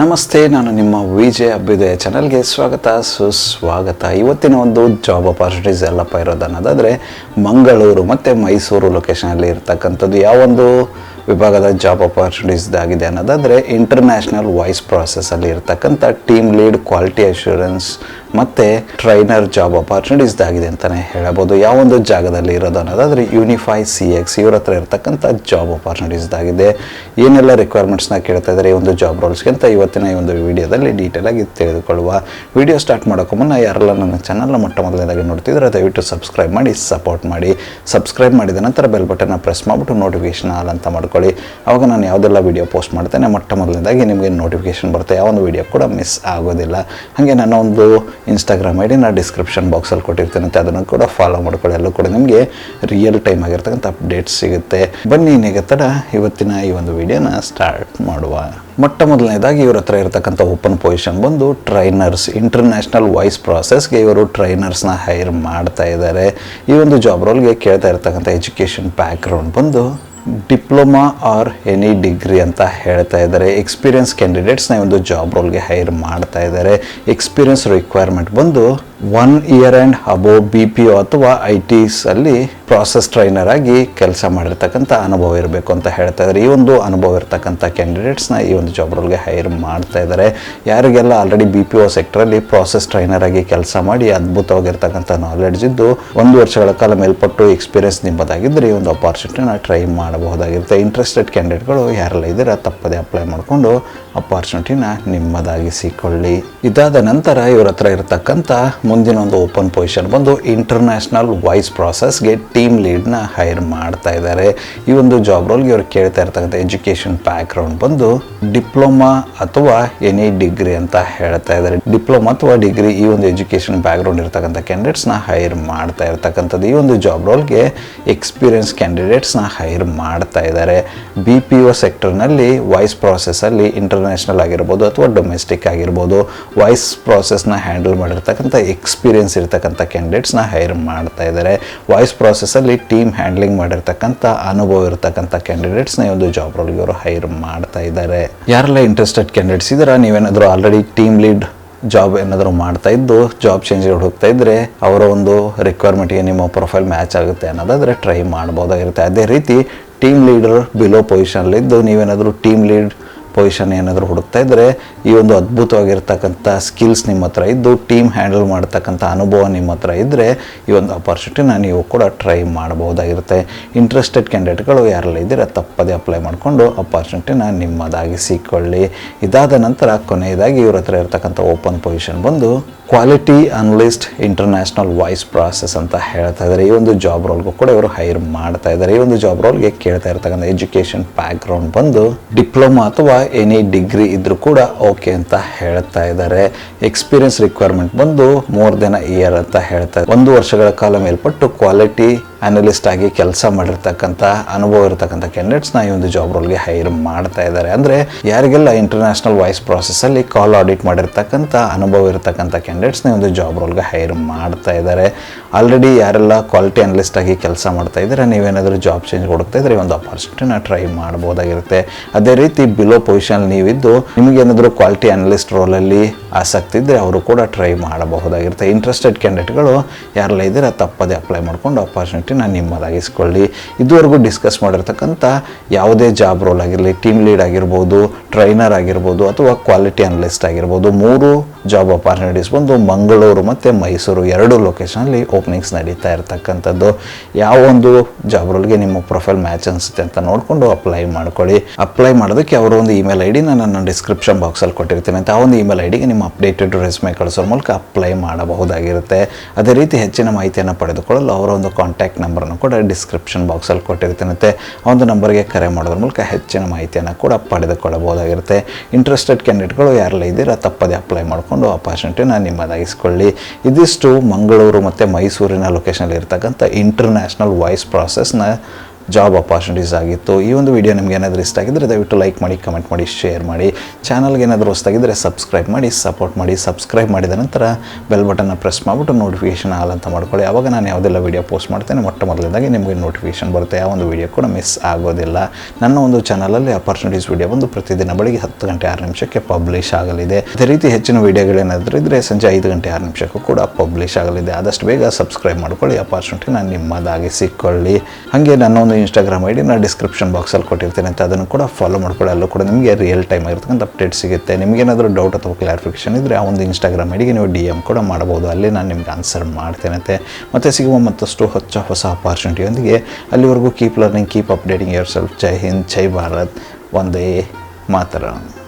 ನಮಸ್ತೆ, ನಾನು ನಿಮ್ಮ ವಿಜಯ ಅಭ್ಯುದಯ ಚಾನಲ್ಗೆ ಸ್ವಾಗತ, ಸುಸ್ವಾಗತ. ಇವತ್ತಿನ ಒಂದು ಜಾಬ್ ಅಪಾರ್ಚುನಿಟೀಸ್ ಎಲ್ಲಪ್ಪ ಇರೋದು ಅನ್ನೋದಾದರೆ ಮಂಗಳೂರು ಮತ್ತು ಮೈಸೂರು ಲೊಕೇಶನಲ್ಲಿ ಇರ್ತಕ್ಕಂಥದ್ದು ಯಾವೊಂದು ವಿಭಾಗದ ಜಾಬ್ ಅಪಾರ್ಚುನಿಟೀಸ್ದಾಗಿದೆ ಅನ್ನೋದಾದರೆ ಇಂಟರ್ನ್ಯಾಷನಲ್ ವಾಯ್ಸ್ ಪ್ರಾಸೆಸ್ಸಲ್ಲಿ ಇರ್ತಕ್ಕಂಥ ಟೀಮ್ ಲೀಡ್ ಕ್ವಾಲಿಟಿ ಅಶ್ಯೂರೆನ್ಸ್ ಮತ್ತು ಟ್ರೈನರ್ ಜಾಬ್ ಅಪಾರ್ಚುನಿಟೀಸ್ದಾಗಿದೆ ಅಂತಲೇ ಹೇಳಬಹುದು ಯಾವೊಂದು ಜಾಗದಲ್ಲಿ ಇರೋದು ಅನ್ನೋದಾದರೆ ಯೂನಿಫೈ ಸಿ ಎಕ್ಸ್ ಇವ್ರ ಹತ್ರ ಇರ್ತಕ್ಕಂಥ ಜಾಬ್ ಅಪಾರ್ಚುನಿಟೀಸ್ದಾಗಿದೆ ಏನೆಲ್ಲ ರಿಕ್ವೈರ್ಮೆಂಟ್ಸ್ನ ಕೇಳ್ತಾ ಇದ್ದಾರೆ ಈ ಒಂದು ಜಾಬ್ ರೋಲ್ಸ್ಗೆ ಅಂತ ಇವತ್ತಿನ ಈ ಒಂದು ವಿಡಿಯೋದಲ್ಲಿ ಡೀಟೇಲ್ ಆಗಿ ತಿಳಿದುಕೊಳ್ಳುವ ವಿಡಿಯೋ ಸ್ಟಾರ್ಟ್ ಮಾಡೋಕ್ಕೂ ಮುನ್ನ ಯಾರೆಲ್ಲ ನನ್ನ ಚಾನಲ್ನ ಮೊಟ್ಟ ಮೊದಲನೇದಾಗಿ ನೋಡ್ತಿದ್ರೆ ದಯವಿಟ್ಟು ಸಬ್ಸ್ಕ್ರೈಬ್ ಮಾಡಿ ಸಪೋರ್ಟ್ ಮಾಡಿ. ಸಬ್ಸ್ಕ್ರೈಬ್ ಮಾಡಿದ ನಂತರ ಬೆಲ್ ಬಟನ್ನ ಪ್ರೆಸ್ ಮಾಡಿಬಿಟ್ಟು ನೋಟಿಫಿಕೇಶನ್ ಆಲ್ ಅಂತ ಮಾಡ್ಕೊಳ್ಳಿ. ಆವಾಗ ನಾನು ಯಾವುದೆಲ್ಲ ವಿಡಿಯೋ ಪೋಸ್ಟ್ ಮಾಡ್ತೇನೆ ಮೊಟ್ಟ ಮೊದಲನೇದಾಗಿ ನಿಮಗೆ ನೋಟಿಫಿಕೇಶನ್ ಬರುತ್ತೆ. ಯಾವ ಒಂದು ವಿಡಿಯೋ ಕೂಡ ಮಿಸ್ ಆಗೋದಿಲ್ಲ. ಹಾಗೆ ನನ್ನ ಒಂದು ಇನ್ಸ್ಟಾಗ್ರಾಮ್ ಐ ಡಿ ನಾನು ಡಿಸ್ಕ್ರಿಪ್ಷನ್ ಬಾಕ್ಸಲ್ಲಿ ಕೊಟ್ಟಿರ್ತೇನೆ ಅದನ್ನು ಕೂಡ ಫಾಲೋ ಮಾಡ್ಕೊಳ್ಳಿ. ಎಲ್ಲೂ ಕೂಡ ನಿಮಗೆ ರಿಯಲ್ ಟೈಮ್ ಆಗಿರ್ತಕ್ಕಂಥ ಅಪ್ಡೇಟ್ಸ್ ಸಿಗುತ್ತೆ. ಬನ್ನಿ ಇನ್ನೀಗ ತಡ ಇವತ್ತಿನ ಈ ಒಂದು ವಿಡಿಯೋನ ಸ್ಟಾರ್ಟ್ ಮಾಡುವ. ಮೊಟ್ಟ ಮೊದಲನೇದಾಗಿ ಇವ್ರ ಹತ್ರ ಇರತಕ್ಕಂಥ ಓಪನ್ ಪೊಸಿಷನ್ ಬಂದು ಟ್ರೈನರ್ಸ್ ಇಂಟರ್ನ್ಯಾಷನಲ್ ವಾಯ್ಸ್ ಪ್ರಾಸೆಸ್ಗೆ ಇವರು ಟ್ರೈನರ್ಸ್ನ ಹೈರ್ ಮಾಡ್ತಾ ಇದ್ದಾರೆ ಈ ಒಂದು ಜಾಬ್ ರೋಲ್ಗೆ ಕೇಳ್ತಾ ಇರ್ತಕ್ಕಂಥ ಎಜುಕೇಷನ್ ಬ್ಯಾಕ್ಗ್ರೌಂಡ್ ಬಂದು ಡಿಪ್ಲೊಮಾ ಆರ್ ಎನಿ ಡಿಗ್ರಿ ಅಂತ ಹೇಳ್ತಾ ಇದ್ದಾರೆ ಎಕ್ಸ್ಪೀರಿಯನ್ಸ್ ಕ್ಯಾಂಡಿಡೇಟ್ಸ್ನ ಒಂದು ಜಾಬ್ ರೋಲ್ಗೆ ಹೈರ್ ಮಾಡ್ತಾ ಇದ್ದಾರೆ ಎಕ್ಸ್ಪೀರಿಯನ್ಸ್ ರಿಕ್ವೈರ್ಮೆಂಟ್ ಬಂದು one year and above B P O ಅಥವಾ ಐ ಟಿ ಅಲ್ಲಿ ಪ್ರಾಸೆಸ್ ಟ್ರೈನರ್ ಆಗಿ ಕೆಲಸ ಮಾಡಿರ್ತಕ್ಕಂಥ ಅನುಭವ ಇರಬೇಕು ಅಂತ ಹೇಳ್ತಾ ಇದ್ದಾರೆ. ಈ ಒಂದು ಅನುಭವ ಇರತಕ್ಕಂಥ ಕ್ಯಾಂಡಿಡೇಟ್ಸ್ನ ಈ ಒಂದು ಜಾಬ್ ರೋಲ್ಗೆ ಹೈರ್ ಮಾಡ್ತಾ ಇದ್ದಾರೆ. ಯಾರಿಗೆಲ್ಲ ಆಲ್ರೆಡಿ ಬಿ ಪಿ ಒ ಸೆಕ್ಟ್ರಲ್ಲಿ ಪ್ರಾಸೆಸ್ ಟ್ರೈನರ್ ಆಗಿ ಕೆಲಸ ಮಾಡಿ ಅದ್ಭುತವಾಗಿರ್ತಕ್ಕಂಥ ನಾಲೆಡ್ಜ್ ಇದ್ದು, ಒಂದು ವರ್ಷಗಳ ಕಾಲ ಮೇಲ್ಪಟ್ಟು ಎಕ್ಸ್ಪೀರಿಯನ್ಸ್ ನಿಮ್ಮದಾಗಿದ್ದರೆ ಈ ಒಂದು ಅಪಾರ್ಚುನಿಟಿನ ಟ್ರೈ ಮಾಡಬಹುದಾಗಿರುತ್ತೆ. ಇಂಟ್ರೆಸ್ಟೆಡ್ ಕ್ಯಾಂಡಿಡೇಟ್ಗಳು ಯಾರೆಲ್ಲ ಇದ್ದೀರಾ, ತಪ್ಪದೆ ಅಪ್ಲೈ ಮಾಡಿಕೊಂಡು ಅಪಾರ್ಚುನಿಟಿನ ನಿಮ್ಮದಾಗಿಸಿಕೊಳ್ಳಿ. ಇದಾದ ನಂತರ ಇವರ ಹತ್ರ ಇರತಕ್ಕಂಥ ಮುಂದಿನ ಒಂದು ಓಪನ್ ಪೊಸಿಷನ್ ಬಂದು ಇಂಟರ್ನ್ಯಾಷನಲ್ ವಾಯ್ಸ್ ಪ್ರಾಸೆಸ್ಗೆ ಟೀಮ್ ಲೀಡ್ನ ಹೈರ್ ಮಾಡ್ತಾ ಇದ್ದಾರೆ. ಈ ಒಂದು ಜಾಬ್ ರೋಲ್ಗೆ ಇವ್ರು ಕೇಳ್ತಾ ಇರ್ತಕ್ಕಂಥ ಎಜುಕೇಷನ್ ಬ್ಯಾಕ್ಗ್ರೌಂಡ್ ಬಂದು ಡಿಪ್ಲೊಮಾ ಅಥವಾ ಎನಿ ಡಿಗ್ರಿ ಅಂತ ಹೇಳ್ತಾ ಇದ್ದಾರೆ. ಡಿಪ್ಲೊಮಾ ಅಥವಾ ಡಿಗ್ರಿ ಈ ಒಂದು ಎಜುಕೇಷನ್ ಬ್ಯಾಕ್ಗ್ರೌಂಡ್ ಇರ್ತಕ್ಕಂಥ ಕ್ಯಾಂಡಿಡೇಟ್ಸ್ನ ಹೈರ್ ಮಾಡ್ತಾ ಇರ್ತಕ್ಕಂಥದ್ದು. ಈ ಒಂದು ಜಾಬ್ ರೋಲ್ಗೆ ಎಕ್ಸ್ಪೀರಿಯನ್ಸ್ ಕ್ಯಾಂಡಿಡೇಟ್ಸ್ನ ಹೈರ್ ಮಾಡ್ತಾ ಇದ್ದಾರೆ. ಬಿ ಪಿ ಒ ಸೆಕ್ಟರ್ನಲ್ಲಿ ವಾಯ್ಸ್ ಪ್ರಾಸೆಸ್ಸಲ್ಲಿ ಇಂಟರ್ನ್ಯಾಷನಲ್ ಆಗಿರ್ಬೋದು ಅಥವಾ ಡೊಮೆಸ್ಟಿಕ್ ಆಗಿರ್ಬೋದು ವಾಯ್ಸ್ ಪ್ರಾಸೆಸ್ನ ಹ್ಯಾಂಡಲ್ ಮಾಡಿರ್ತಕ್ಕಂಥ ಎಕ್ಸ್ಪೀರಿಯನ್ಸ್ ಇರ್ತಕ್ಕಂಥ ಕ್ಯಾಂಡಿಡೇಟ್ಸ್ನ ಹೈರ್ ಮಾಡ್ತಾ ಇದ್ದಾರೆ ವಾಯ್ಸ್ ಪ್ರಾಸೆಸ್ಸಲ್ಲಿ ಟೀಮ್ ಹ್ಯಾಂಡ್ಲಿಂಗ್ ಮಾಡಿರ್ತಕ್ಕಂಥ ಅನುಭವ ಇರತಕ್ಕಂಥ ಕ್ಯಾಂಡಿಡೇಟ್ಸ್ನ ಈ ಒಂದು ಜಾಬ್ ರೋಲ್ಗೆ ಅವರು ಹೈರ್ ಮಾಡ್ತಾ ಇದ್ದಾರೆ ಯಾರೆಲ್ಲ ಇಂಟ್ರೆಸ್ಟೆಡ್ ಕ್ಯಾಂಡಿಡೇಟ್ಸ್ ಇದ್ದೀರಾ ನೀವೇನಾದರೂ ಆಲ್ರೆಡಿ ಟೀಮ್ ಲೀಡ್ ಜಾಬ್ ಏನಾದರೂ ಮಾಡ್ತಾ ಇದ್ದು ಜಾಬ್ ಚೇಂಜ್ ಹೋಗ್ತಾ ಇದ್ದರೆ ಅವರ ಒಂದು ರಿಕ್ವೈರ್ಮೆಂಟ್ಗೆ ನಿಮ್ಮ ಪ್ರೊಫೈಲ್ ಮ್ಯಾಚ್ ಆಗುತ್ತೆ ಅನ್ನೋದಾದರೆ ಟ್ರೈ ಮಾಡ್ಬೋದಾಗಿರುತ್ತೆ. ಅದೇ ರೀತಿ ಟೀಮ್ ಲೀಡರ್ ಬಿಲೋ ಪೊಸಿಷನಲ್ಲಿದ್ದು ನೀವೇನಾದರೂ ಟೀಮ್ ಲೀಡ್ ಪೊಸಿಷನ್ ಏನಾದರೂ ಹುಡುಕ್ತಾ ಇದ್ದರೆ ಈ ಒಂದು ಅದ್ಭುತವಾಗಿರ್ತಕ್ಕಂಥ ಸ್ಕಿಲ್ಸ್ ನಿಮ್ಮ ಹತ್ರ ಇದ್ದು ಟೀಮ್ ಹ್ಯಾಂಡಲ್ ಮಾಡ್ತಕ್ಕಂಥ ಅನುಭವ ನಿಮ್ಮ ಹತ್ರ ಇದ್ದರೆ ಈ ಒಂದು ಅಪಾರ್ಚುನಿಟಿನ ನೀವು ಕೂಡ ಟ್ರೈ ಮಾಡಬಹುದಾಗಿರುತ್ತೆ. ಇಂಟ್ರೆಸ್ಟೆಡ್ ಕ್ಯಾಂಡಿಡೇಟ್ಗಳು ಯಾರೆಲ್ಲ ಇದ್ದೀರಾ, ತಪ್ಪದೇ ಅಪ್ಲೈ ಮಾಡಿಕೊಂಡು ನಿಮ್ಮದಾಗಿ ನಿಮ್ಮದಾಗಿಸಿಕೊಳ್ಳಿ ಇದಾದ ನಂತರ ಕೊನೆಯದಾಗಿ ಇವ್ರ ಹತ್ರ ಇರ್ತಕ್ಕಂಥ ಓಪನ್ ಪೊಸಿಷನ್ ಬಂದು quality analyst international voice process ಅಂತ ಹೇಳ್ತಾ ಇದ್ದಾರೆ ಈ ಒಂದು ಜಾಬ್ ರೋಲ್ಗೂ ಕೂಡ ಇವರು ಹೈರ್ ಮಾಡ್ತಾ ಇದ್ದಾರೆ ಈ ಒಂದು ಜಾಬ್ ರೋಲ್ಗೆ ಕೇಳ್ತಾ ಇರ್ತಕ್ಕಂಥ ಎಜುಕೇಷನ್ ಬ್ಯಾಕ್ಗ್ರೌಂಡ್ ಬಂದು ಡಿಪ್ಲೊಮಾ ಅಥವಾ ಎನಿ ಡಿಗ್ರಿ ಇದ್ರೂ ಕೂಡ ಓಕೆ ಅಂತ ಹೇಳ್ತಾ ಇದ್ದಾರೆ. ಎಕ್ಸ್ಪೀರಿಯನ್ಸ್ ರಿಕ್ವೈರ್ಮೆಂಟ್ ಬಂದು ಮೂರ್ ದೆನ್ ಇಯರ್ ಅಂತ ಹೇಳ್ತಾ ಇದ್ದಾರೆ. ಒಂದು ವರ್ಷಗಳ ಕಾಲ ಮೇಲ್ಪಟ್ಟು ಕ್ವಾಲಿಟಿ ಅನಲಿಸ್ಟ್ ಆಗಿ ಕೆಲಸ ಮಾಡಿರ್ತಕ್ಕಂಥ ಅನುಭವ ಇರತಕ್ಕಂಥ ಕ್ಯಾಂಡಿಡೇಟ್ಸ್ನ ಈ ಒಂದು ಜಾಬ್ ರೋಲ್ಗೆ ಹೈರ್ ಮಾಡ್ತಾ ಇದ್ದಾರೆ. ಅಂದರೆ ಯಾರಿಗೆಲ್ಲ ಇಂಟರ್ನ್ಯಾಷನಲ್ ವಾಯ್ಸ್ ಪ್ರಾಸೆಸ್ಸಲ್ಲಿ ಕಾಲ್ ಆಡಿಟ್ ಮಾಡಿರ್ತಕ್ಕಂಥ ಅನುಭವ ಇರತಕ್ಕಂಥ ಕ್ಯಾಂಡಿಡೇಟ್ಸ್ನ ಒಂದು ಜಾಬ್ ರೋಲ್ಗೆ ಹೈರ್ ಮಾಡ್ತಾ ಇದ್ದಾರೆ. ಆಲ್ರೆಡಿ ಯಾರೆಲ್ಲ ಕ್ವಾಲಿಟಿ ಅನಲಿಸ್ಟ್ ಆಗಿ ಕೆಲಸ ಮಾಡ್ತಾ ಇದ್ದಾರೆ, ನೀವೇನಾದರೂ ಜಾಬ್ ಚೇಂಜ್ ಕೊಡ್ತಾ ಇದ್ದರೆ ಈ ಒಂದು ಅಪಾರ್ಚುನಿಟಿನ ಟ್ರೈ ಮಾಡ್ಬೋದಾಗಿರುತ್ತೆ ಅದೇ ರೀತಿ ಬಿಲೋ ಪೊಸಿಷನ್ ನೀವಿದ್ದು ನಿಮಗೇನಾದರೂ ಕ್ವಾಲಿಟಿ ಅನಲಿಸ್ಟ್ ರೋಲಲ್ಲಿ ಆಸಕ್ತಿ ಇದ್ದರೆ ಅವರು ಕೂಡ ಟ್ರೈ ಮಾಡಬಹುದಾಗಿರುತ್ತೆ. ಇಂಟ್ರೆಸ್ಟೆಡ್ ಕ್ಯಾಂಡಿಡೇಟ್ಗಳು ಯಾರೆಲ್ಲ ಇದ್ದೀರಾ, ತಪ್ಪದೇ ಅಪ್ಲೈ ಮಾಡಿಕೊಂಡು ಅಪಾರ್ಚುನಿಟಿನ ನಿಮ್ಮದಾಗಿಸ್ಕೊಳ್ಳಿ. ಇದುವರೆಗೂ ಡಿಸ್ಕಸ್ ಮಾಡಿರ್ತಕ್ಕಂಥ ಯಾವುದೇ ಜಾಬ್ ರೋಲ್ ಆಗಿರಲಿ ಟೀಮ್ ಲೀಡ್ ಆಗಿರ್ಬೋದು ಟ್ರೈನರ್ ಆಗಿರ್ಬೋದು, ಅಥವಾ ಕ್ವಾಲಿಟಿ ಅನಲಿಸ್ಟ್ ಆಗಿರ್ಬೋದು, ಮೂರು ಜಾಬ್ ಅಪಾರ್ಚುನಿಟೀಸ್ ಬಂದು ಮಂಗಳೂರು ಮತ್ತು ಮೈಸೂರು ಎರಡು ಲೊಕೇಶನಲ್ಲಿ ಓಪನಿಂಗ್ಸ್ ನಡೀತಾ ಇರತಕ್ಕಂಥದ್ದು. ಯಾವ ಒಂದು ಜಾಬ್ ರೋಲ್ಗೆ ನಿಮ್ಮ ಪ್ರೊಫೈಲ್ ಮ್ಯಾಚ್ ಅನಿಸುತ್ತೆ ಅಂತ ನೋಡಿಕೊಂಡು ಅಪ್ಲೈ ಮಾಡ್ಕೊಳ್ಳಿ. ಅಪ್ಲೈ ಮಾಡೋದಕ್ಕೆ ಅವರ ಒಂದು ಇಮೇಲ್ ಐ ಡಿನ ನಾನು ಡಿಸ್ಕ್ರಿಪ್ಷನ್ ಬಾಕ್ಸಲ್ಲಿ ಕೊಟ್ಟಿರ್ತೀನಿ ಅಂತ ಆ ಒಂದು ಇಮೇಲ್ ಐ ಡಿಗೆ ನಿಮ್ಮ ಅಪ್ಡೇಟೆಡ್ ರೆಸ್ಮೆ ಕಳಿಸೋ ಮೂಲಕ ಅಪ್ಲೈ ಮಾಡಬಹುದಾಗಿರುತ್ತೆ. ಅದೇ ರೀತಿ ಹೆಚ್ಚಿನ ಮಾಹಿತಿಯನ್ನು ಪಡೆದುಕೊಳ್ಳಲು ಅವರ ಒಂದು ಕಾಂಟ್ಯಾಕ್ಟ್ ನಂಬರನ್ನು ಕೂಡ ಡಿಸ್ಕ್ರಿಪ್ಷನ್ ಬಾಕ್ಸಲ್ಲಿ ಕೊಟ್ಟಿರ್ತೀನಂತೆ. ಆ ಒಂದು ನಂಬರ್ಗೆ ಕರೆ ಮಾಡೋದ್ರ ಮೂಲಕ ಹೆಚ್ಚಿನ ಮಾಹಿತಿಯನ್ನು ಕೂಡ ಪಡೆದುಕೊಳ್ಳಬಹುದಾಗಿರುತ್ತೆ. ಇಂಟ್ರೆಸ್ಟೆಡ್ ಕ್ಯಾಂಡಿಡೇಟ್ಗಳು ಯಾರೆಲ್ಲ ಇದ್ದೀರಾ, ತಪ್ಪದೇ ಅಪ್ಲೈ ಮಾಡಿಕೊಂಡು ಅಪಾರ್ಚುನಿಟಿನ ನಿಮ್ಮದಾಗಿಸ್ಕೊಳ್ಳಿ. ಇದಿಷ್ಟು ಮಂಗಳೂರು ಮತ್ತು ಮೈಸೂರಿನ ಲೊಕೇಶನಲ್ಲಿ ಇರ್ತಕ್ಕಂಥ ಇಂಟರ್ನ್ಯಾಷನಲ್ ವಾಯ್ಸ್ ಪ್ರಾಸೆಸ್ನ ಜಾಬ್ ಅಪಾರ್ಚುನಿಟೀಸ್ ಆಗಿತ್ತು. ಈ ಒಂದು ವಿಡಿಯೋ ನಿಮ್ಗೆ ಏನಾದರೂ ಇಷ್ಟ ಆಗಿದ್ದರೆ ದಯವಿಟ್ಟು ಲೈಕ್ ಮಾಡಿ ಕಮೆಂಟ್ ಮಾಡಿ ಶೇರ್ ಮಾಡಿ. ಚಾನಲ್ಗೆ ಏನಾದರೂ ಹೊಸ್ತಾಗಿದ್ದರೆ ಸಬ್ಸ್ಕ್ರೈಬ್ ಮಾಡಿ ಸಪೋರ್ಟ್ ಮಾಡಿ ಸಬ್ಸ್ಕ್ರೈಬ್ ಮಾಡಿದ ನಂತರ ಬೆಲ್ ಬಟನ್ನ ಪ್ರೆಸ್ ಮಾಡಿಬಿಟ್ಟು ನೋಟಿಫಿಕೇಷನ್ ಆಲ್ ಅಂತ ಮಾಡ್ಕೊಳ್ಳಿ. ಆವಾಗ ನಾನು ಯಾವುದೆಲ್ಲ ವೀಡಿಯೋ ಪೋಸ್ಟ್ ಮಾಡ್ತೇನೆ. ಮೊಟ್ಟ ಮೊದಲನೇದಾಗಿ ನಿಮಗೆ ನೋಟಿಫಿಕೇಷನ್ ಬರುತ್ತೆ. ಯಾವ ಒಂದು ವೀಡಿಯೋ ಕೂಡ ಮಿಸ್ ಆಗೋದಿಲ್ಲ. ನನ್ನ ಒಂದು ಚಾನಲಲ್ಲಿ ಅಪರ್ಚುನಿಟೀಸ್ ವೀಡಿಯೋ ಒಂದು ಪ್ರತಿದಿನ ಬೆಳಿಗ್ಗೆ ಹತ್ತು ಗಂಟೆ ಆರು ನಿಮಿಷಕ್ಕೆ ಪಬ್ಲಿಷ್ ಆಗಲಿದೆ. ಅದೇ ರೀತಿ ಹೆಚ್ಚಿನ ವೀಡಿಯೋಗಳೇನಾದರೂ ಇದ್ದರೆ ಸಂಜೆ ಐದು ಗಂಟೆ ಆರು ನಿಮಿಷಕ್ಕೂ ಕೂಡ ಪಬ್ಲಿಷ್ ಆಗಲಿದೆ. ಆದಷ್ಟು ಬೇಗ ಸಬ್ಸ್ಕ್ರೈಬ್ ಮಾಡ್ಕೊಳ್ಳಿ. ಅಪರ್ಚುನಿಟಿ ನಾನು ನಿಮ್ಮದಾಗಿ ಸಿಕ್ಕೊಳ್ಳಿ. ಹಾಗೆ ನನ್ನ ಒಂದು ಇನ್ಸ್ಟಾಗ್ರಾಮ್ ಐ ಡಿ ನಾನು ಡಿಸ್ಕ್ರಿಪ್ಷನ್ ಬಾಕ್ಸಲ್ಲಿ ಕೊಟ್ಟಿರ್ತೇನೆ ಅಂತ ಅದನ್ನು ಕೂಡ ಫಾಲೋ ಮಾಡ್ಕೊಳ್ಳಿ. ಅಲ್ಲೂ ಕೂಡ ನಿಮಗೆ ರಿಯಲ್ ಟೈಮ್ ಆಗಿರ್ತಕ್ಕಂಥ ಅಪ್ಡೇಟ್ ಸಿಗುತ್ತೆ. ನಿಮಗೇನಾದರೂ ಡೌಟ್ ಅಥವಾ ಕ್ಲಾರಿಫಿಕೇಷನ್ ಇದ್ದರೆ ಆ ಒಂದು ಇನ್ಸ್ಟಾಗ್ರಾಮ್ ಐಡಿಗೆ ನೀವು ಡಿ ಎಂ ಕೂಡ ಮಾಡ್ಬೋದು ಅಲ್ಲಿ ನಾನು ನಿಮ್ಗೆ ಆನ್ಸರ್ ಮಾಡ್ತೇನಂತೆ ಮತ್ತು ಸಿಗುವ ಮತ್ತಷ್ಟು ಹೊಸ ಹೊಸ ಅಪಾರ್ಚುನಿಟಿಯೊಂದಿಗೆ ಅಲ್ಲಿವರೆಗೂ keep learning keep updating yourself ಜೈ ಹಿಂದ್, ಜೈ ಭಾರತ್. ಒಂದೇ ಮಾತರಂ.